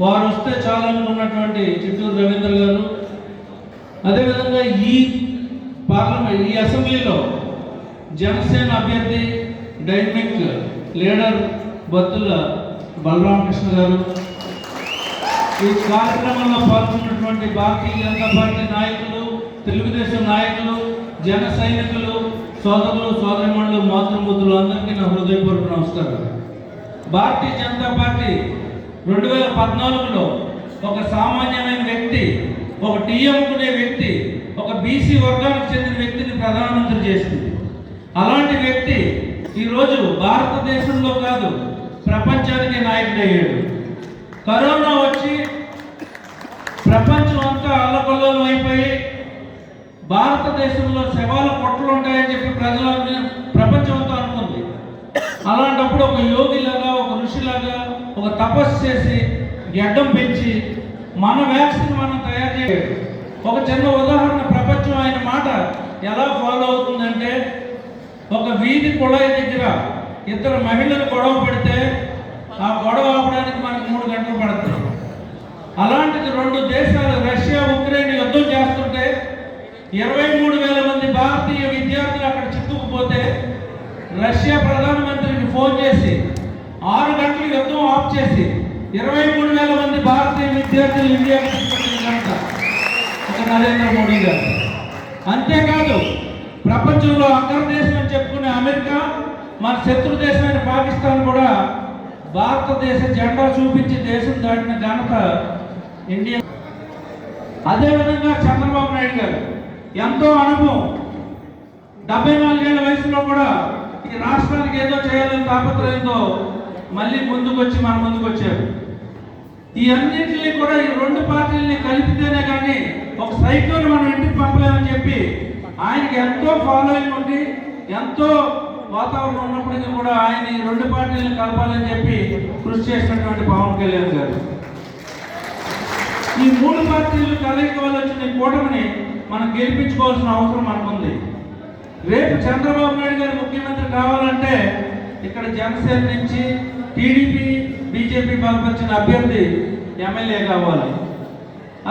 వారు వస్తే చాలనుకున్నటువంటి చిత్తూరు రవీంద్ర గారు. అదేవిధంగా ఈ పార్లమెంట్ ఈ అసెంబ్లీలో జనసేన అభ్యర్థి డైనమిక్ లీడర్ బత్తుల బలరామకృష్ణ గారు. ఈ కార్యక్రమంలో పాల్గొన్నటువంటి భారతీయ జనతా పార్టీ నాయకులు తెలుగుదేశం నాయకులు జన సైనికులు సోదరులు సోదరిమణులు మాతృమూతులు అందరికీ నా హృదయపూర్వక నమస్కారం భారతీయ జనతా పార్టీ రెండు వేల పద్నాలుగులో ఒక సామాన్యమైన వ్యక్తి ఒక టీఎంకునే వ్యక్తి ఒక బీసీ వర్గానికి చెందిన వ్యక్తిని ప్రధానమంత్రి చేసింది. అలాంటి వ్యక్తి ఈరోజు భారతదేశంలో కాదు ప్రపంచానికి నాయకుడయ్యాడు. కరోనా వచ్చి ప్రపంచం అంతా అల్లకొల్లోలం అయిపోయి భారతదేశంలో శవాల పొట్టలు ఉంటాయని చెప్పి ప్రజలు ప్రపంచం అంతా అనుకుంది. అలాంటప్పుడు ఒక యోగిలాగా ఒక ఋషిలాగా ఒక తపస్సు చేసి గడ్డం పెంచి మన వ్యాక్సిన్ మనం తయారు చేయాలి ఒక చిన్న ఉదాహరణ ప్రపంచం ఆయన మాట ఎలా ఫాలో అవుతుందంటే ఒక వీధి కుళాయి దగ్గర ఇద్దరు మహిళలు గొడవ పెడితే ఆ గొడవ ఆపడానికి మనకు మూడు గంటలు పడుతుంది. అలాంటిది రెండు దేశాలు రష్యా ఉక్రెయిన్ యుద్ధం చేస్తుంటే ఇరవై మూడు వేల మంది భారతీయ విద్యార్థులు అక్కడ చిక్కుకుపోతే రష్యా ప్రధానమంత్రికి ఫోన్ చేసి ఆరు గంటలు యుద్ధం ఆఫ్ చేసి ఇరవై మూడు వేల మంది భారతీయ విద్యార్థులు ఇండియాకి తీసుకొచ్చిన ఒక నరేంద్ర మోడీ గారు. అంతేకాదు ప్రపంచంలో అగ్రదేశం అని చెప్పుకునే అమెరికా మన శత్రు దేశమైన పాకిస్తాన్ కూడా భారతదేశ జెండా చూపించి దేశం దాటిన ఘనత ఇండియా. అదేవిధంగా చంద్రబాబు నాయుడు గారు ఎంతో అనుభవం. డెబ్బై నాలుగేళ్ళ వయసులో కూడా ఈ రాష్ట్రానికి ఏదో చేయాలని తాపత్రయంతో మళ్ళీ ముందుకొచ్చి మన ముందుకొచ్చారు. ఈ అన్నింటినీ కూడా ఈ రెండు పార్టీలని కలిపితేనే కానీ ఒక సైకిల్ మనం ఇంటికి పంపలేమని చెప్పి ఆయనకి ఎంతో ఫాలోయింగ్ ఉండి ఎంతో వాతావరణం ఉన్నప్పటికీ కూడా ఆయన ఈ రెండు పార్టీలను కలపాలని చెప్పి కృషి చేసినటువంటి పవన్ కళ్యాణ్ గారు. ఈ మూడు పార్టీలు కలయిక వల్ల వచ్చిన ఈ కూటమిని మనం గెలిపించుకోవాల్సిన అవసరం మనకుంది. రేపు చంద్రబాబు నాయుడు గారు ముఖ్యమంత్రి కావాలంటే ఇక్కడ జనసేన నుంచి టీడీపీ బీజేపీ బలపరిచిన అభ్యర్థి ఎమ్మెల్యే కావాలి.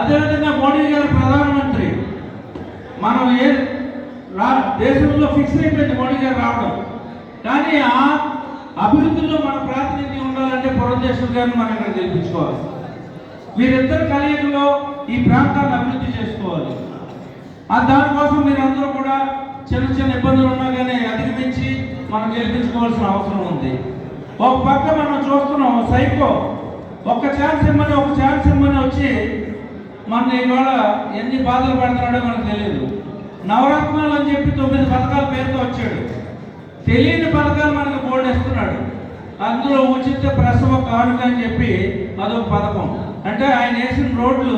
అదేవిధంగా మోడీ గారు ప్రధానమంత్రి. మనం ఏ రా దేశంలో ఫిక్స్ అయిపోయింది మోడీ గారు రావడం. కానీ ఆ అభివృద్ధిలో మన ప్రాతినిధ్యం ఉండాలంటే పురంధేశ్వర్ గారిని మనం ఇక్కడ గెలిపించుకోవాలి. వీరిద్దరు కలయికలో ఈ ప్రాంతాన్ని అభివృద్ధి చేసుకోవాలి. ఆ దానికోసం మీరందరూ కూడా చిన్న చిన్న ఇబ్బందులు ఉన్నా కానీ అధిగమించి మనం గెలిపించుకోవాల్సిన అవసరం ఉంది. ఒక పక్క మనం చూస్తున్నాం సైకో. ఒక్క ఛాన్స్ ఇమ్మని ఒక ఛాన్స్ ఇమ్మని వచ్చి మన ఇవాళ ఎన్ని బాధలు పడుతున్నాడో మనకు తెలియదు నవరత్నాలు అని చెప్పి తొమ్మిది పథకాల పేరుతో వచ్చాడు. తెలియని పథకాలు మనకు బోర్డు ఇస్తున్నాడు. అందులో ఉచిత ప్రసవ కానుక అని చెప్పి అదొక పథకం. అంటే ఆయన వేసిన రోడ్లు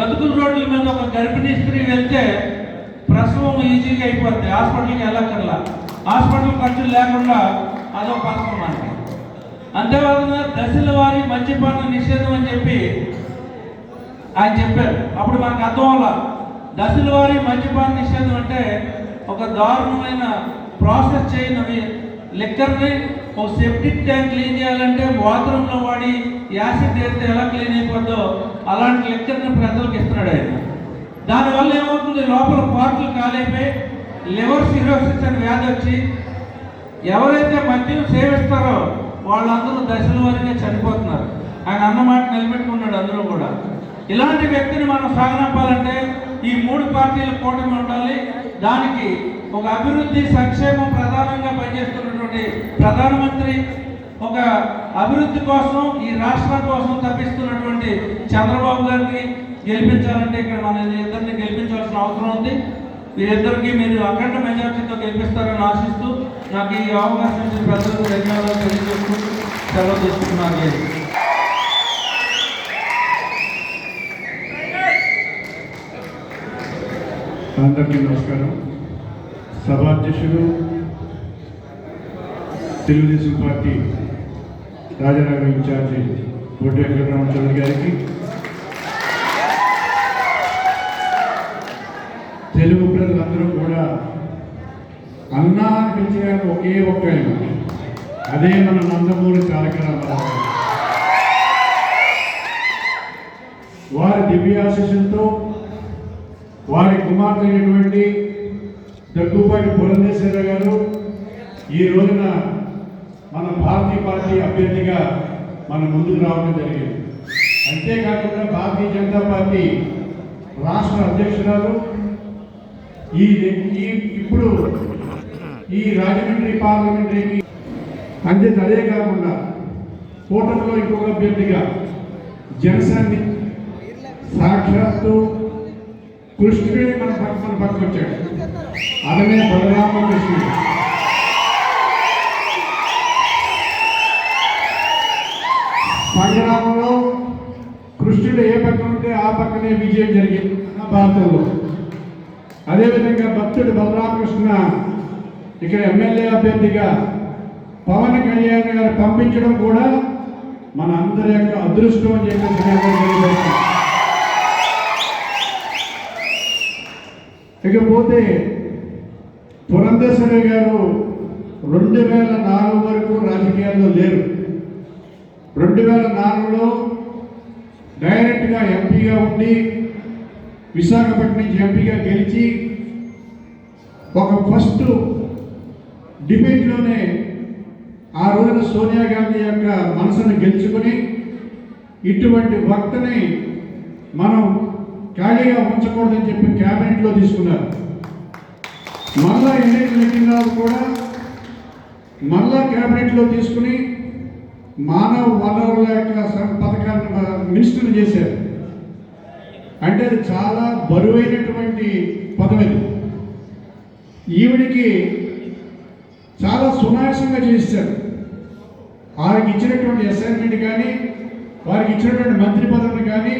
గతుకుల రోడ్ల మీద ఒక గర్భిణీ స్త్రీ వెళ్తే ప్రసవం ఈజీగా అయిపోద్ది. హాస్పిటల్కి వెళ్ళక్కర్లా. హాస్పిటల్ ఖర్చులు లేకుండా అదొక పథకం మనకి. అంతేకాకుండా దశల వారి మద్యపాన నిషేధం అని చెప్పి ఆయన చెప్పారు. అప్పుడు మనకు అర్థం వల్ల దశల వారి మద్యపాన నిషేధం అంటే ఒక దారుణమైన ప్రాసెస్ చేయనవి. లిక్కర్ని ఒక సెప్టిక్ ట్యాంక్ క్లీన్ చేయాలంటే బాత్రూంలో వాడి యాసిడ్ వేస్తే ఎలా క్లీన్ అయిపోద్దో అలాంటి లిక్కర్ని ప్రజలకు ఇస్తున్నాడు ఆయన. దానివల్ల ఏమవుతుంది? లోపల పార్ట్లు కాలైపోయి లివర్ సిరోసిస్ అనే వ్యాధి వచ్చి ఎవరైతే మద్యం సేవిస్తారో వాళ్ళందరూ దశల వారిగా చనిపోతున్నారు. ఆయన అన్నమాట నిలబెట్టుకున్నాడు అందరూ కూడా. ఇలాంటి వ్యక్తిని మనం సాగనంపాలంటే ఈ మూడు పార్టీల కూటమి ఉండాలి. దానికి ఒక అభివృద్ధి సంక్షేమం ప్రధానంగా పనిచేస్తున్నటువంటి ప్రధానమంత్రి ఒక అభివృద్ధి కోసం ఈ రాష్ట్రం కోసం తప్పిస్తున్నటువంటి చంద్రబాబు గారిని గెలిపించాలంటే ఇక్కడ మన ఇద్దరిని గెలిపించాల్సిన అవసరం ఉంది. వీరిద్దరికి మీరు అఖండ మెజార్టీతో గెలిపిస్తారని ఆశిస్తూ నాకు ఈ అవకాశం ఇచ్చిన ప్రజలకు ధన్యవాదాలు తెలియజేస్తూ సెలవు తీసుకున్నాను అందరికీ నమస్కారం. సభాధ్యక్షుడు తెలుగుదేశం పార్టీ రాజనగరం ఇన్ఛార్జి బొడ్డు వెంకటరామచంద్ర గారికి తెలుగు ప్రజలందరూ కూడా అన్నా అనిపించడానికి ఒకే ఒక్క అదే మన నందమూరి తారక రామారావు వారి దివ్యాశిషంతో వారి కుమార్తె అయినటువంటి దగ్గుపాటి పురంధేశ్వర గారు ఈ రోజున మన భారతీయ పార్టీ అభ్యర్థిగా మన ముందుకు రావడం జరిగింది. అంతేకాకుండా భారతీయ జనతా పార్టీ రాష్ట్ర అధ్యక్షురాలు ఈ ఇప్పుడు ఈ రాజమండ్రి పార్లమెంటరీకి అంతే అదే కాకుండా కూటమిలో ఇంకొక అభ్యర్థిగా జనసేన సాక్షాత్తు కృష్ణుడే మన పక్క మన పక్కకు వచ్చాడు అదనే బలరామకృష్ణుడు సంగ్రామంలో కృష్ణుడు ఏ పక్కన ఉంటే ఆ పక్కనే విజయం జరిగింది భారతంలో. అదేవిధంగా భక్తుడు బలరామకృష్ణ ఇక్కడ ఎమ్మెల్యే అభ్యర్థిగా పవన్ కళ్యాణ్ గారు పంపించడం కూడా మన అందరి యొక్క అదృష్టం అని చెప్పేసి ఇకపోతే పురంధేశ్వరి గారు రెండు వేల నాలుగు వరకు రాజకీయాల్లో లేరు. రెండు వేల నాలుగులో డైరెక్ట్గా ఎంపీగా ఉండి విశాఖపట్నం నుంచి ఎంపీగా గెలిచి ఒక ఫస్ట్ డిబేట్లోనే ఆ రోజున సోనియా గాంధీ యొక్క మనసును గెలుచుకుని ఇటువంటి వక్తని మనం ఖాళీగా ఉంచకూడదని చెప్పి క్యాబినెట్లో తీసుకున్నారు. మళ్ళా ఎన్నికలు నెగ్గిన కూడా మళ్ళా క్యాబినెట్లో తీసుకుని మానవ వనరుల యొక్క పథకాన్ని మ- మినిస్టర్ని చేశారు. అంటే అది చాలా బరువైనటువంటి పదవి ఈవిడికి చాలా సునాయాసంగా చేశారు వారికి ఇచ్చినటువంటి అసైన్మెంట్ కానీ వారికి ఇచ్చినటువంటి మంత్రి పదవిని కానీ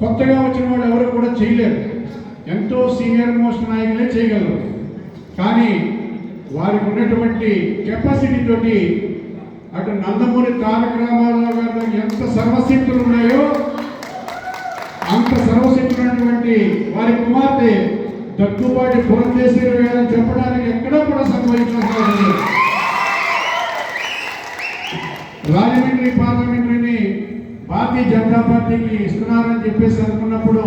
కొత్తగా వచ్చిన వాళ్ళు ఎవరు కూడా చేయలేరు. ఎంతో సీనియర్ మోస్ట్ నాయకులే చేయగలరు. కానీ వారికి ఉన్నటువంటి కెపాసిటీ తోటి అటు నందమూరి తారక రామారావు గారు ఎంత సర్వశక్తులు ఉన్నాయో అంత సర్వశక్తులు వారి కుమార్తె దగ్గుబాటి చేసి వేళం చెప్పడానికి ఎక్కడో కూడా సంభవించిన రాజమండ్రి పార్లమెంటరీని భారతీయ జనతా పార్టీకి ఇస్తున్నారని చెప్పేసి అనుకున్నప్పుడు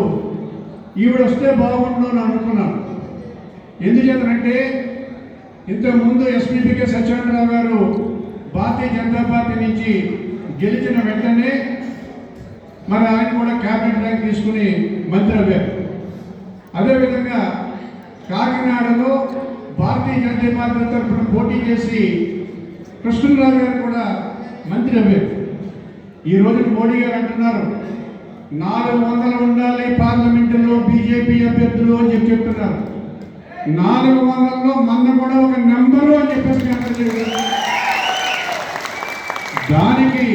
ఈవిడ వస్తే బాగుండు అని అనుకున్నాను. ఎందుచేతనంటే ఇంతకుముందు ఎస్పీపీకే సత్యనారాయణరావు గారు భారతీయ జనతా పార్టీ నుంచి గెలిచిన వెంటనే మరి ఆయన కూడా క్యాబినెట్ ర్యాంక్ తీసుకుని మంత్రి అయ్యారు. అదేవిధంగా కాకినాడలో భారతీయ జనతా పార్టీ తరఫున పోటీ చేసి కృష్ణరావు గారు కూడా మంత్రి అయ్యారు. ఈ రోజు మోడీ గారు అంటున్నారు నాలుగు వందలు ఉండాలి పార్లమెంటులో బీజేపీ అభ్యర్థులు అని చెప్పి చెప్తున్నారు. నాలుగు వందల్లో మన కూడా ఒక నెంబరు అని చెప్పేసి దానికి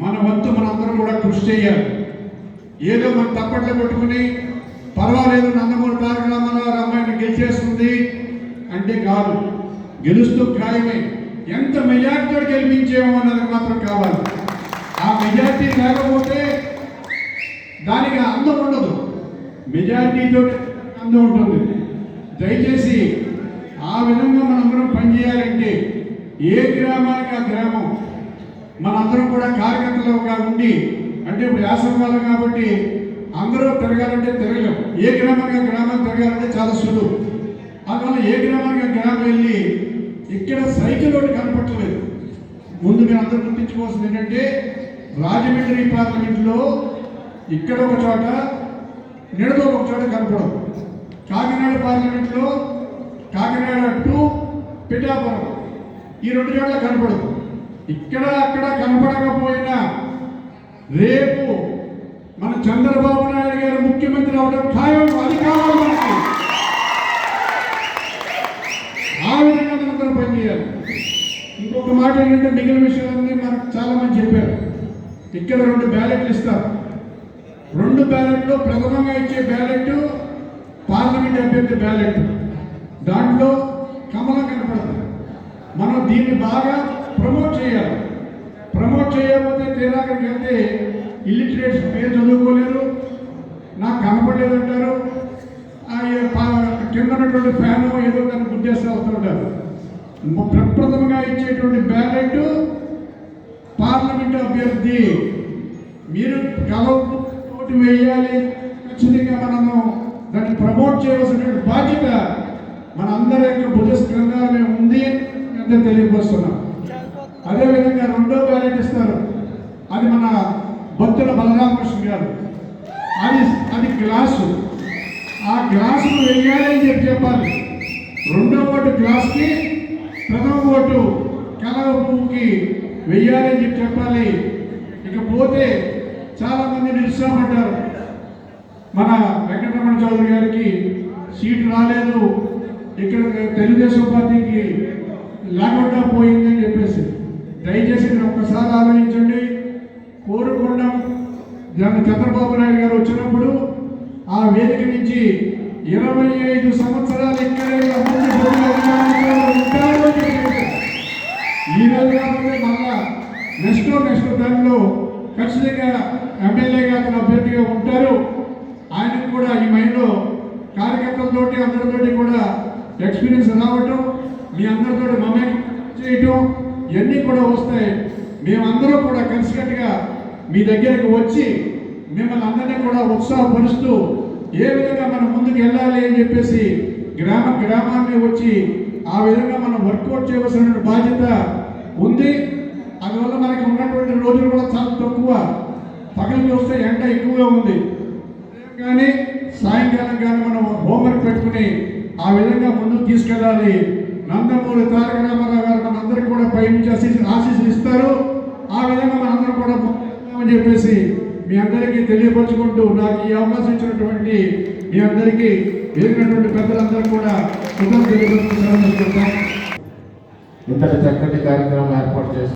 మన వంతు మనందరం కూడా కృషి చేయాలి. ఏదో మనం తప్పట్లు కొట్టుకుని పర్వాలేదు నందమూరి తారక రామారావు అమ్మాయిని గెలిచేస్తుంది అంటే కాదు. గెలుస్తూ ఖాయమే. ఎంత మెజార్టీతో గెలిపించేమో అన్నది మాత్రం కావాలి. ఆ మెజార్టీ లేకపోతే దానికి అందం ఉండదు. మెజార్టీతో అందం ఉంటుంది. దయచేసి ఆ విధంగా మనందరం పనిచేయాలంటే ఏ గ్రామానికి ఆ గ్రామం? మనందరం కూడా కార్యకర్తలుగా ఉండి అంటే ఇప్పుడు యాసంగాలం కాబట్టి అందరూ తిరగాలంటే తిరగలేం. ఏ గ్రామానికి గ్రామం తిరగాలంటే చాలా సులువు. అందువల్ల ఏ గ్రామానికి గ్రామం వెళ్ళి ఇక్కడ సైకిల్ ఒకటి కనపట్టలేదు ముందు మీరు అందరూ గుర్తించుకోవాల్సింది ఏంటంటే రాజమండ్రి పార్లమెంట్లో ఇక్కడ ఒక చోట నిడదో ఒక చోట కనపడదు. కాకినాడ పార్లమెంట్లో కాకినాడ టు పిఠాపురం ఈ రెండు చోట్ల కనపడదు. ఇక్కడ అక్కడ కనపడకపోయినా రేపు మన చంద్రబాబు నాయుడు గారు ముఖ్యమంత్రి అవడం ఖాయం అది కావాలి మనకి. ఆ విధంగా మనందరం పనిచేయాలి ఇంకొక మాట ఏంటంటే మిగిలిన విషయాలన్నీ మనకు చాలా మంది చెప్పారు. ఇక్కడ రెండు బ్యాలెట్లు ఇస్తారు రెండు బ్యాలెట్లు ప్రథమంగా ఇచ్చే బ్యాలెట్ పార్లమెంట్ అభ్యర్థి బ్యాలెట్ దాంట్లో కమలం కనపడుతుంది మనం దీన్ని బాగా ప్రమోట్ చేయాలి. ప్రమోట్ చేయకపోతే తీరాకరికి వెళ్తే ఇల్లిటరేట్స్ పేరు చదువుకోలేరు. నాకు కనపడలేదు అంటారు ఆ కింద ఉన్నటువంటి ఫ్యాన్ ఏదో దాన్ని గుర్తేస్తే వస్తుంటారు. ప్రప్రథమంగా ఇచ్చేటువంటి బ్యాలెట్ పార్లమెంట్ అభ్యర్థి. మీరు కలవ ఓటు వేయాలి. ఖచ్చితంగా మనము దాన్ని ప్రమోట్ చేయవలసినటువంటి బాధ్యత మన అందరి యొక్క భుజస్కంగా ఉంది అంటే తెలియపరుస్తున్నాం. అదేవిధంగా రెండో బ్యాలెట్ ఇస్తారు అది మన భక్తుల బలరామకృష్ణ గారు. అది అది గ్లాసు. ఆ గ్లాసును వెయ్యాలని చెప్పి చెప్పాలి. రెండో ఓటు గ్లాస్కి ప్రథమ ఓటు కలవ పువ్వుకి వెయ్యాలని చెప్పి చెప్పాలి. ఇకపోతే చాలామంది నిరుత్సాహపడ్డారు. మన వెంకటరమణ చౌదరి గారికి సీటు రాలేదు. ఇక్కడ తెలుగుదేశం పార్టీకి లేకుండా పోయిందని చెప్పేసి. దయచేసి మీరు ఒక్కసారి ఆలోచించండి. కోరుకుండం జన చంద్రబాబు నాయుడు గారు వచ్చినప్పుడు ఆ వేదిక నుంచి ఇరవై ఐదు సంవత్సరాలు ఇక్కడే ఉంటారు ఈ రోజు కాకపోతే మళ్ళా నెక్స్ట్ నెక్స్ట్ టైంలో ఖచ్చితంగా ఎమ్మెల్యేగా అతను అభ్యర్థిగా ఉంటారు. ఆయనకు కూడా ఈ మైండ్లో కార్యకర్తలతోటి అందరితోటి కూడా ఎక్స్పీరియన్స్ రావటం మీ అందరితోటి మమేకం చేయటం ఇవన్నీ కూడా వస్తాయి మేమందరూ కూడా కలిసికట్టుగా మీ దగ్గరకు వచ్చి మిమ్మల్ని అందరినీ కూడా ఉత్సాహపరుస్తూ ఏ విధంగా మనం ముందుకు వెళ్ళాలి అని చెప్పేసి గ్రామ గ్రామాన్ని వచ్చి ఆ విధంగా మనం వర్కౌట్ చేయవలసిన బాధ్యత ఉంది. అందువల్ల మనకి ఉన్నటువంటి రోజులు కూడా చాలా తక్కువ. పగలు చూస్తే ఎండ ఎక్కువగా ఉంది. కానీ సాయంకాలం కానీ మనం హోంవర్క్ పెట్టుకుని ఆ విధంగా ముందుకు తీసుకెళ్ళాలి. నందమూరి తారక రామారావు గారు మనందరికీ కూడా పైనుంచి ఆశీస్ ఆశీస్సులు ఇస్తారు ఆ విధంగా మనందరం కూడా ముందుకు చెప్పేసి మీ అందరికీ తెలియపరచుకుంటూ నాకు ఈ అవకాశం ఇచ్చినటువంటి మీ అందరికీ ఎదిగినటువంటి పెద్దలందరూ కూడా కృతజ్ఞతలు తెలియపరుచుకుంటాను ఇంతటి చక్కటి కార్యక్రమం ఏర్పాటు చేసి